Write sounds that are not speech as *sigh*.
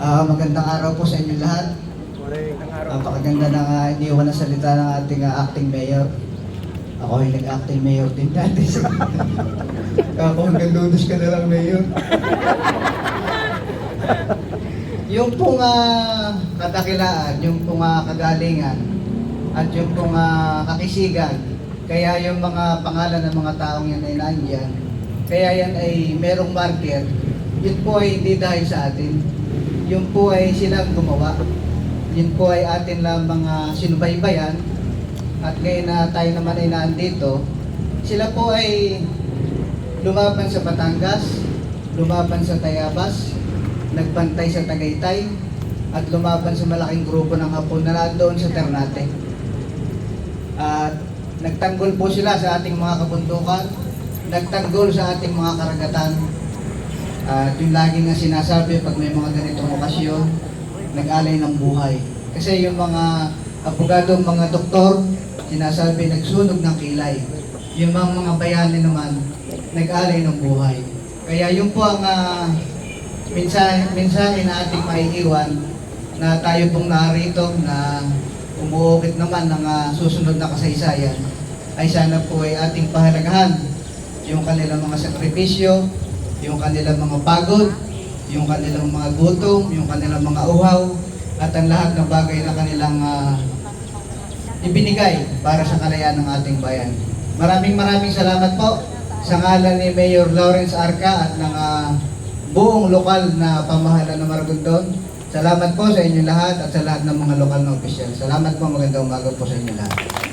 Ah, magandang araw po sa inyo lahat. Napakaganda ng uh, iniwan na salita ng ating ah, acting mayor. Ako ay nag-acting mayor din dati. *laughs* Ako hanggang lunos ka na lang mayor. yung pong uh, kadakilaan, yung pong ah, kagalingan, at yung pong ah, kakisigan, kaya yung mga pangalan ng mga taong yan ay naandyan, kaya yan ay merong marker, yun po ay hindi dahil sa atin. Yun po ay silang gumawa. Yun po ay atin lang mga sinubaybayan. At ngayon na tayo naman ay naandito, sila po ay lumaban sa Batangas, lumaban sa Tayabas, nagbantay sa Tagaytay, at lumaban sa malaking grupo ng Hapon na nandoon sa Ternate. At nagtanggol po sila sa ating mga kabundukan, nagtanggol sa ating mga karagatan. At yung lagi nga sinasabi pag may mga ganitong okasyon, nag-alay ng buhay. Kasi yung mga abogado, mga doktor, sinasabi nagsunog ng kilay. Yung mga, mga bayani naman, nag-alay ng buhay. Kaya yun po ang uh, minsan, minsan na ating maiiwan na tayo pong narito na umuukit naman ng ah, susunod na kasaysayan ay sana po ay ating pahalagahan yung kanilang mga sakripisyo, yung kanilang mga pagod, yung kanilang mga gutom, yung kanilang mga uhaw, at ang lahat ng bagay na kanilang ah, ibinigay para sa kalayaan ng ating bayan. Maraming maraming salamat po sa ngalan ni Mayor Lawrence Arca at ng ah, buong lokal na pamahalaan ng Maragondon. Salamat po sa inyo lahat at sa lahat ng mga lokal na opisyal. Salamat po, magandang umaga po sa inyo lahat.